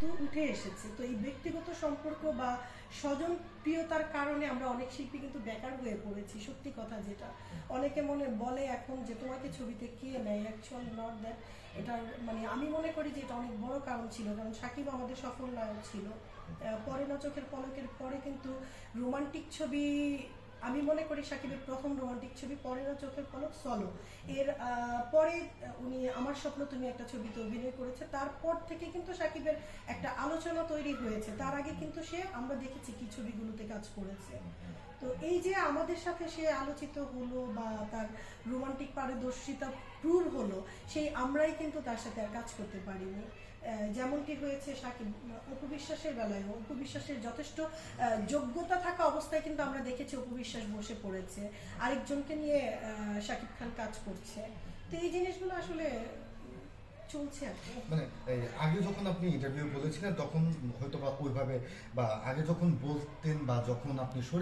কিন্তু উঠে এসেছে। তো এই ব্যক্তিগত সম্পর্ক বা স্বজন প্রিয়তার কারণে আমরা অনেক শিল্পী কিন্তু বেকার হয়ে পড়েছি, সত্যি কথা যেটা। অনেকে মনে বলে এখন যে, তোমাকে ছবিতে কে নেয়? অ্যাকচুয়াল নট দ্যাট এটার মানে আমি মনে করি যে এটা অনেক বড় কারণ ছিল, কারণ সাকিব আমাদের সফল নায়ক ছিল। পরে না চোখের পলকের পরে কিন্তু রোমান্টিক ছবি আমি মনে করি সাকিবের প্রথম রোমান্টিক ছবি পরে না চোখের পলক সলো এর পরে উনি আমার স্বপ্ন তুমি একটা ছবিতে অভিনয় করেছে, তারপর থেকে কিন্তু সাকিবের একটা আলোচনা তৈরি হয়েছে। তার আগে কিন্তু সে, আমরা দেখেছি কি ছবিগুলোতে কাজ করেছে। তো এই যে আমাদের সাথে সে আলোচিত হলো বা তার রোমান্টিক পারদর্শিতা প্রুভ হলো সেই আমরাই কিন্তু তার সাথে আর কাজ করতে পারিনি। যেমনটি হয়েছে সাকিব, অপু বিশ্বাসের বেলায় অপু বিশ্বাসের যথেষ্ট যোগ্যতা থাকা অবস্থায় কিন্তু আমরা দেখেছি অপু বিশ্বাস বসে পড়েছে। আরেকজনকে নিয়ে শাকিব খান কাজ করছে। তো এই জিনিসগুলো আসলে চলছে মানে আগে যখন আপনি ইন্টারভিউ বলেছিলেন, তখন হয়তো বা ওইভাবে বা আগে যখন বলতেন বা যখন আপনি সরে